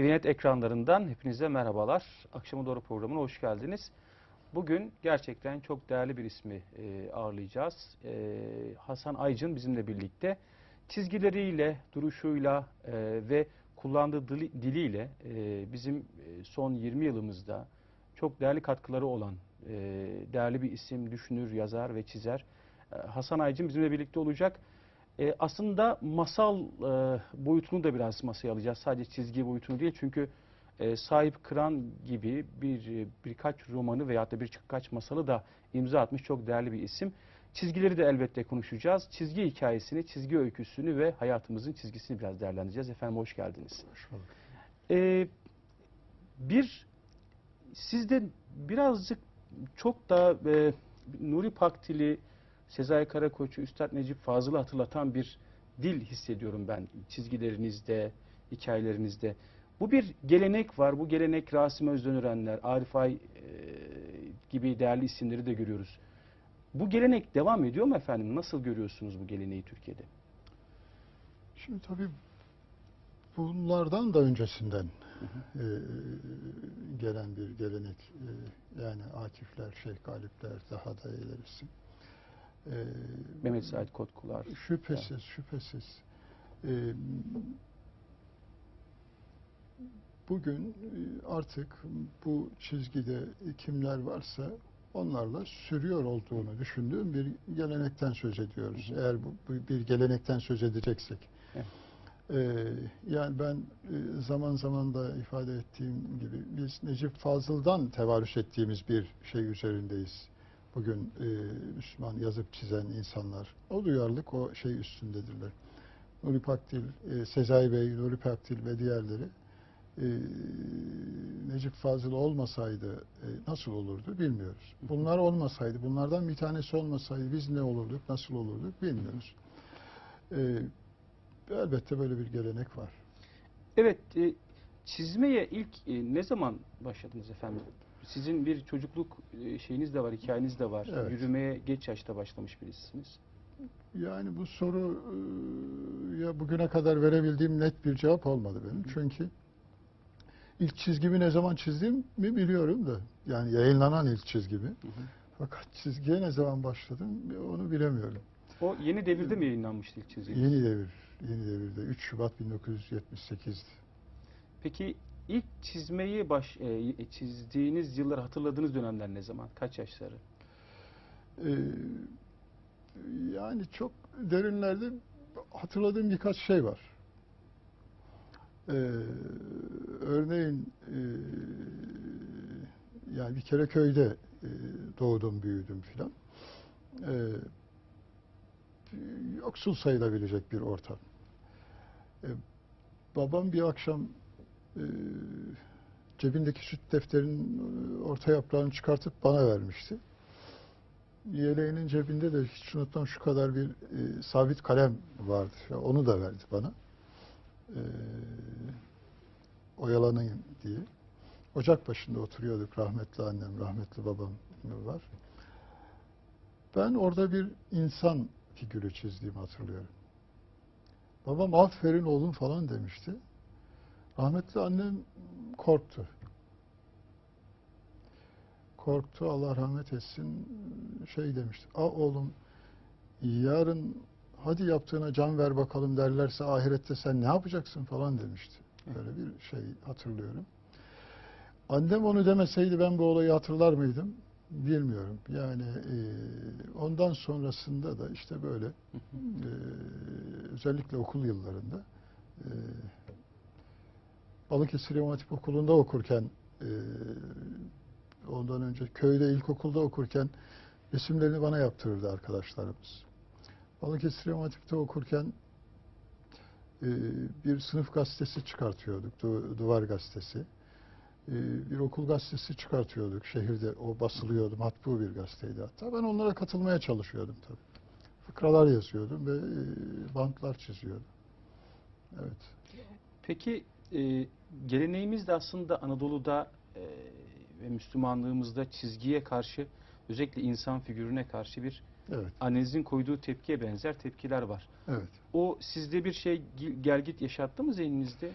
TVNet ekranlarından hepinize merhabalar. Akşama Doğru programına hoş geldiniz. Bugün gerçekten çok değerli bir ismi e, ağırlayacağız. E, Hasan Aycın bizimle birlikte çizgileriyle, duruşuyla e, ve kullandığı dili, diliyle e, bizim e, son 20 yılımızda çok değerli katkıları olan e, değerli bir isim, düşünür, yazar ve çizer. E, Hasan Aycın bizimle birlikte olacak. E, aslında masal e, boyutunu da biraz masaya alacağız. Sadece çizgi boyutunu değil. Çünkü e, Sahip Kıran gibi bir birkaç romanı veyahut da birkaç masalı da imza atmış çok değerli bir isim. Çizgileri de elbette konuşacağız. Çizgi hikayesini, çizgi öyküsünü ve hayatımızın çizgisini biraz değerlendireceğiz. Efendim hoş geldiniz. Hoş bulduk. Ee, bir sizde birazcık çok da e, Nuri Paktili, Sezai Karakoç'u, Üstad Necip Fazıl'ı hatırlatan bir dil hissediyorum ben çizgilerinizde, hikayelerinizde. Bu bir gelenek var. Bu gelenek Rasim Özdönürenler, Arif Ay e, gibi değerli isimleri de görüyoruz. Bu gelenek devam ediyor mu efendim? Nasıl görüyorsunuz bu geleneği Türkiye'de? Şimdi tabii bunlardan da öncesinden e, gelen bir gelenek. E, yani Akifler, Şeyh Galipler, daha da ilerisi. E, Mehmet Said Kotkular. Şüphesiz, şüphesiz. E, bugün artık bu çizgide kimler varsa onlarla sürüyor olduğunu düşündüğüm bir gelenekten söz ediyoruz. Eğer bu, bu bir gelenekten söz edeceksek. Evet. Ee, yani ben e, zaman zaman da ifade ettiğim gibi biz Necip Fazıl'dan tevarüs ettiğimiz bir şey üzerindeyiz. Bugün e, Müslüman yazıp çizen insanlar. O duyarlılık o şey üstündedirler. Nuri Pakdil, e, Sezai Bey, Nuri Pakdil ve diğerleri e, Necip Fazıl olmasaydı e, nasıl olurdu bilmiyoruz. Bunlar olmasaydı, bunlardan bir tanesi olmasaydı biz ne olurduk, nasıl olurduk bilmiyoruz. E, elbette böyle bir gelenek var. Evet, e, çizmeye ilk e, ne zaman başladınız efendim? Sizin bir çocukluk e, şeyiniz de var, hikayeniz de var. Evet. Yürümeye geç yaşta başlamış birisiniz. Yani bu soru ya bugüne kadar verebildiğim net bir cevap olmadı benim. Çünkü ilk çizgimi ne zaman çizdiğimi biliyorum da. Yani yayınlanan ilk çizgimi. Fakat çizgiye ne zaman başladım onu bilemiyorum. O yeni devirde mi yayınlanmıştı ilk çizgi? Yeni devir, yeni devirde 3 Şubat 1978'di. Peki ilk çizmeyi baş e, çizdiğiniz yılları hatırladığınız dönemler ne zaman? Kaç yaşları? Ee, yani çok derinlerde hatırladığım birkaç şey var. Ee, örneğin e, yani bir kere köyde e, doğdum, büyüdüm filan. Ee, yoksul sayılabilecek bir ortam. Ee, babam bir akşam e, cebindeki süt defterinin e, orta yaprağını çıkartıp bana vermişti. Yeleğinin cebinde de hiç unutmam şu kadar bir e, sabit kalem vardı. Onu da verdi bana. E, oyalanayım diye. Ocak başında oturuyorduk. Rahmetli annem, rahmetli babam var. Ben orada bir insan figürü çizdiğimi hatırlıyorum. Babam aferin oğlum falan demişti. Rahmetli annem korktu. Korktu Allah rahmet etsin şey demişti. A oğlum yarın hadi yaptığına can ver bakalım derlerse ahirette sen ne yapacaksın falan demişti. Böyle bir şey hatırlıyorum. Annem onu demeseydi ben bu olayı hatırlar mıydım? Bilmiyorum. Yani e, ondan sonrasında da işte böyle e, özellikle okul yıllarında e, Balıkesir İmam Hatip Okulu'nda okurken e, ondan önce köyde ilkokulda okurken resimlerini bana yaptırırdı arkadaşlarımız. Balıkesir İmam Hatip'te okurken e, bir sınıf gazetesi çıkartıyorduk, du- duvar gazetesi. E, bir okul gazetesi çıkartıyorduk şehirde, o basılıyordu, matbu bir gazeteydi hatta. Ben onlara katılmaya çalışıyordum tabii. Fıkralar yazıyordum ve e, bantlar çiziyordum. Evet. Peki e, geleneğimiz de aslında Anadolu'da e, ve Müslümanlığımızda çizgiye karşı özellikle insan figürüne karşı bir Evet, annenizin koyduğu tepkiye benzer tepkiler var. evet. O sizde bir şey gelgit yaşattı mı zihninizde?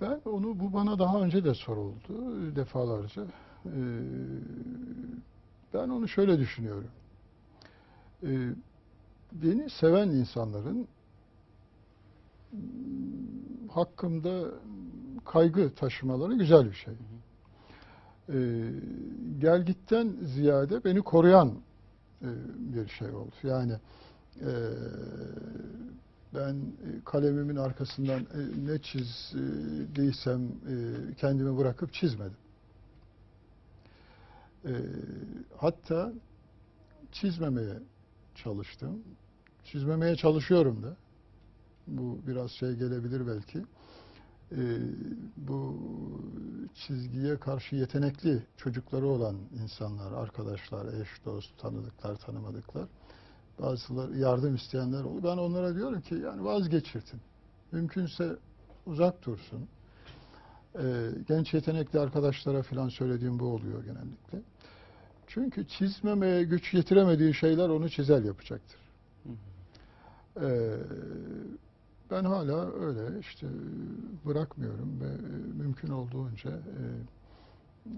Ben onu bu bana daha önce de soruldu defalarca. Ee, ben onu şöyle düşünüyorum. Ee, beni seven insanların hakkımda kaygı taşımaları güzel bir şey. Ee, gelgitten ziyade beni koruyan e, bir şey oldu. Yani e, ben e, kalemimin arkasından e, ne çizdiysem e, kendimi bırakıp çizmedim. E, hatta çizmemeye çalıştım. Çizmemeye çalışıyorum da. Bu biraz şey gelebilir belki. E, bu çizgiye karşı yetenekli çocukları olan insanlar, arkadaşlar, eş, dost, tanıdıklar, tanımadıklar bazıları yardım isteyenler oldu. Ben onlara diyorum ki yani vazgeçirtin. Mümkünse uzak dursun. Ee, genç yetenekli arkadaşlara falan söylediğim bu oluyor genellikle. Çünkü çizmemeye güç yetiremediği şeyler onu çizer yapacaktır. Hı hı. Ee, ben hala öyle işte bırakmıyorum ve e, mümkün olduğunca e, e,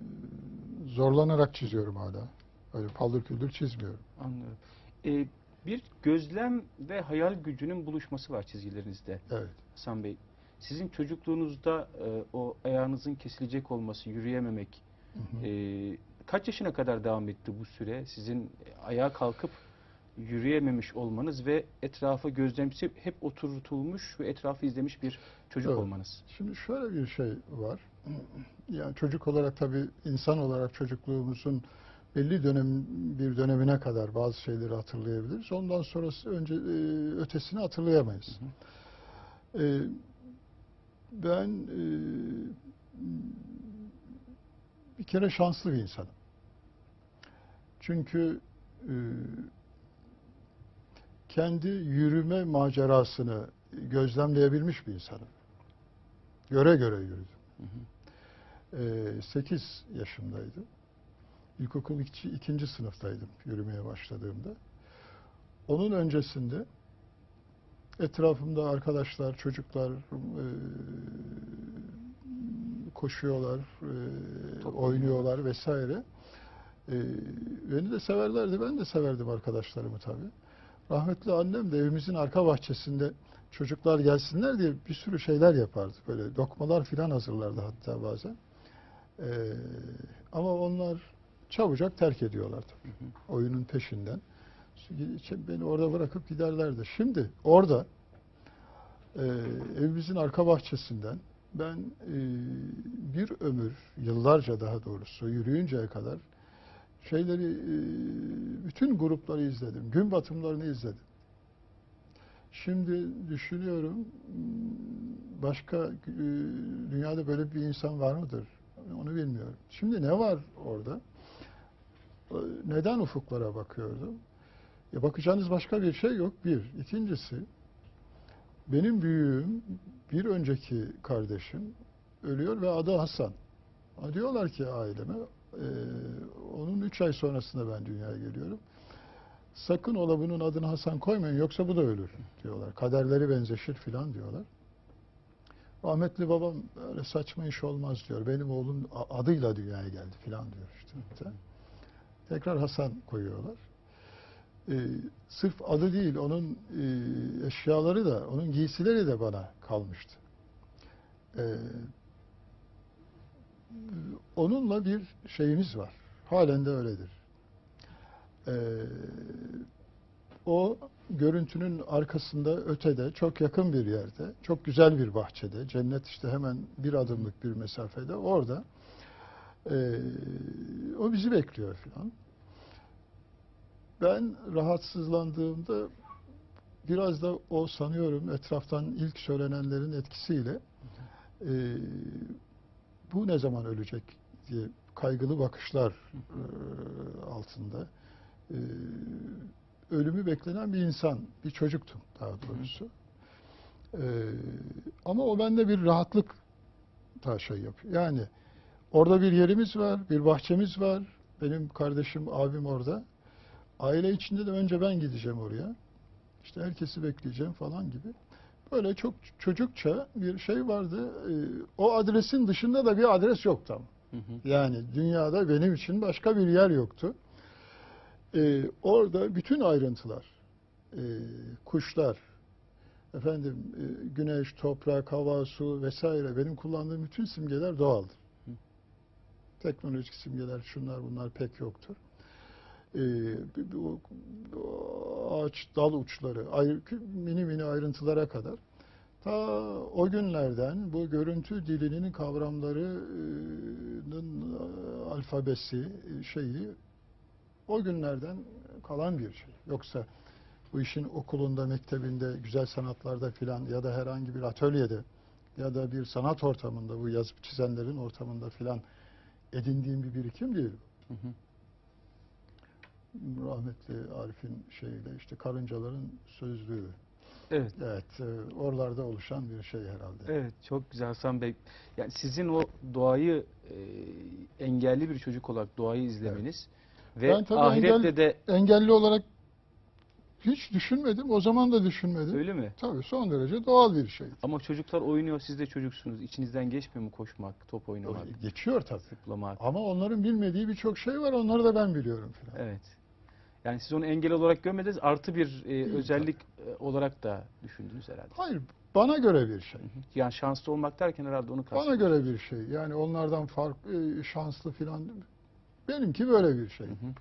zorlanarak çiziyorum hala. Öyle paldır küldür çizmiyorum. Anlıyorum. Ee, bir gözlem ve hayal gücünün buluşması var çizgilerinizde Evet. Hasan Bey. Sizin çocukluğunuzda e, o ayağınızın kesilecek olması, yürüyememek Hı hı. e, kaç yaşına kadar devam etti bu süre? Sizin ayağa kalkıp yürüyememiş olmanız ve etrafa gözlemsi hep oturtulmuş ve etrafı izlemiş bir çocuk Evet. olmanız. Şimdi şöyle bir şey var. Yani çocuk olarak tabii insan olarak çocukluğumuzun belli dönem bir dönemine kadar bazı şeyleri hatırlayabiliriz. Ondan sonrası önce e, ötesini hatırlayamayız. E, ben e, bir kere şanslı bir insanım. Çünkü e, kendi yürüme macerasını gözlemleyebilmiş bir insanım. Göre göre yürüdüm. Hı hı. 8 yaşındaydım. İlkokul iki, ikinci sınıftaydım yürümeye başladığımda. Onun öncesinde etrafımda arkadaşlar, çocuklar e, koşuyorlar, e, oynuyorlar vesaire. E, beni de severlerdi, ben de severdim arkadaşlarımı tabii. Rahmetli annem de evimizin arka bahçesinde çocuklar gelsinler diye bir sürü şeyler yapardı. Böyle dokmalar filan hazırlardı hatta bazen. Ee, ama onlar çabucak terk ediyorlar tabii. Hı hı. Oyunun peşinden. Beni orada bırakıp giderlerdi. Şimdi orada e, evimizin arka bahçesinden ben e, bir ömür, yıllarca daha doğrusu yürüyünceye kadar şeyleri, e, bütün grupları izledim. Gün batımlarını izledim. Şimdi düşünüyorum, başka e, dünyada böyle bir insan var mıdır? Onu bilmiyorum. Şimdi ne var orada? E, Neden ufuklara bakıyordum? E bakacağınız başka bir şey yok. Bir. İkincisi, benim büyüğüm, bir önceki kardeşim ölüyor ve adı Hasan. Ha, Diyorlar ki aileme, e, onun üç ay sonrasında ben dünyaya geliyorum. Sakın ola bunun adını Hasan koymayın yoksa bu da ölür diyorlar. Kaderleri benzeşir filan diyorlar. Rahmetli babam öyle saçma iş olmaz diyor. Benim oğlum adıyla dünyaya geldi filan diyor işte. Tekrar Hasan koyuyorlar. Ee, sırf adı değil, onun e, eşyaları da, onun giysileri de bana kalmıştı. Ee, onunla bir şeyimiz var. Halen de öyledir. Ee, o görüntünün arkasında ötede çok yakın bir yerde çok güzel bir bahçede cennet işte hemen bir adımlık bir mesafede orada ee, o bizi bekliyor falan. Ben rahatsızlandığımda biraz da o sanıyorum etraftan ilk söylenenlerin etkisiyle ee, bu ne zaman ölecek diye kaygılı bakışlar e, altında e, ölümü beklenen bir insan, bir çocuktum daha doğrusu. E, ama o bende bir rahatlık da şey yapıyor. Yani orada bir yerimiz var, bir bahçemiz var. Benim kardeşim, abim orada. Aile içinde de önce ben gideceğim oraya. İşte herkesi bekleyeceğim falan gibi. Böyle çok çocukça bir şey vardı. Ee, o adresin dışında da bir adres yoktu ama. Hı hı. Yani dünyada benim için başka bir yer yoktu. Ee, orada bütün ayrıntılar, e, kuşlar, efendim e, güneş, toprak, hava, su vesaire benim kullandığım bütün simgeler doğaldır. Hı. Teknolojik simgeler, şunlar bunlar pek yoktur. Ee, bu- bu- bu ağaç dal uçları, ayrı, mini mini ayrıntılara kadar ta o günlerden bu görüntü dilinin kavramlarının e, alfabesi şeyi o günlerden kalan bir şey. Yoksa bu işin okulunda, mektebinde, güzel sanatlarda filan ya da herhangi bir atölyede ya da bir sanat ortamında bu yazıp çizenlerin ortamında filan edindiğim bir birikim değil. Hı hı. Rahmetli Arif'in şeyiyle işte karıncaların sözlüğü. Evet. Evet, e, oralarda oluşan bir şey herhalde. Evet çok güzel Hasan Bey. Yani sizin o doğayı e, engelli bir çocuk olarak doğayı izlemeniz ve Ben tabii ahirette engel- de Engelli olarak hiç düşünmedim. O zaman da düşünmedim. öyle mi? Tabii son derece doğal bir şey. Ama çocuklar oynuyor siz de çocuksunuz. İçinizden geçmiyor mu koşmak, top oynamak, Geçiyor tabii. zıplamak? Ama onların bilmediği birçok şey var. Onları da ben biliyorum filan. Evet. Yani siz onu engel olarak görmediniz artı bir e, özellik e, olarak da düşündünüz herhalde. Hayır, bana göre bir şey. Hı hı. Yani şanslı olmak derken herhalde onu Bana kastediyorsunuz. göre bir şey. Yani onlardan fark e, şanslı filan. Benimki böyle bir şey. Hı hı.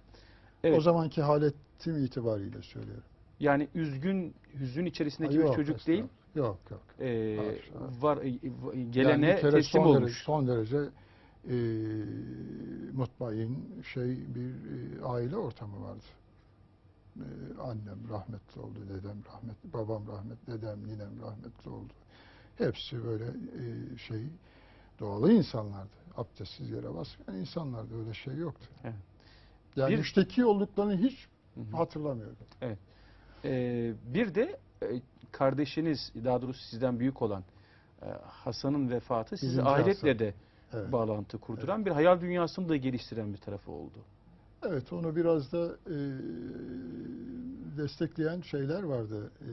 Evet. O zamanki haletim itibariyle söylüyorum. Yani üzgün, hüzün içerisindeki Ha, bir yok, çocuk değil. Yok yok. e, Haşa. var e, e, gelene Yani bir teslim son olmuş. Derece, son derece e, mutmain şey bir e, aile ortamı vardı. E, annem rahmetli oldu, dedem rahmetli, babam rahmetli, dedem, ninem rahmetli oldu. Hepsi böyle e, şey doğalı insanlardı. Abdestsiz yere basmayan insanlardı. Öyle şey yoktu. Evet. Yani Bir- müşteki olduklarını hiç Hı hı. hatırlamıyorum. Ee, bir de e, kardeşiniz, daha doğrusu sizden büyük olan e, Hasan'ın vefatı sizi ahiretle Hasan. de Evet. bağlantı kurduran bir hayal dünyasını da geliştiren bir tarafı oldu. Evet, onu biraz da e, destekleyen şeyler vardı. E,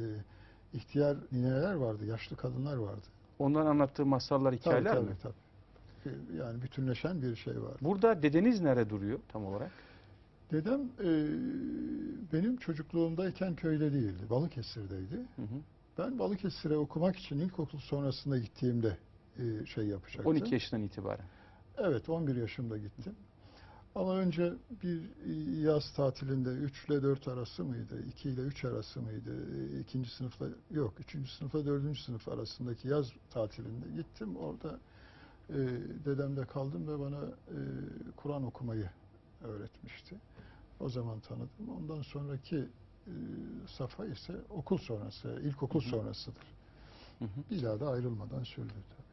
ihtiyar nineler vardı, yaşlı kadınlar vardı. Onların anlattığı masallar, Tabii, hikayeler tabii, mi? tabii. E, Yani bütünleşen bir şey var. Burada dedeniz nerede duruyor tam olarak? Dedem e, benim çocukluğumdayken köyde değildi, Balıkesir'deydi. Hı hı. Ben Balıkesir'e okumak için ilkokul sonrasında gittiğimde e, şey yapacaktım. 12 yaşından itibaren. Evet, 11 yaşımda gittim. Ama önce bir yaz tatilinde 3 ile 4 arası mıydı, 2 ile 3 arası mıydı, e, ikinci sınıfla, yok 3. sınıfla 4. sınıf arasındaki yaz tatilinde gittim. Orada e, dedemde kaldım ve bana e, Kur'an okumayı öğretmişti. O zaman tanıdım. Ondan sonraki e, safa ise okul sonrası, ilkokul Hı hı. sonrasıdır. Hı hı. Bir daha da ayrılmadan sürdü tabii.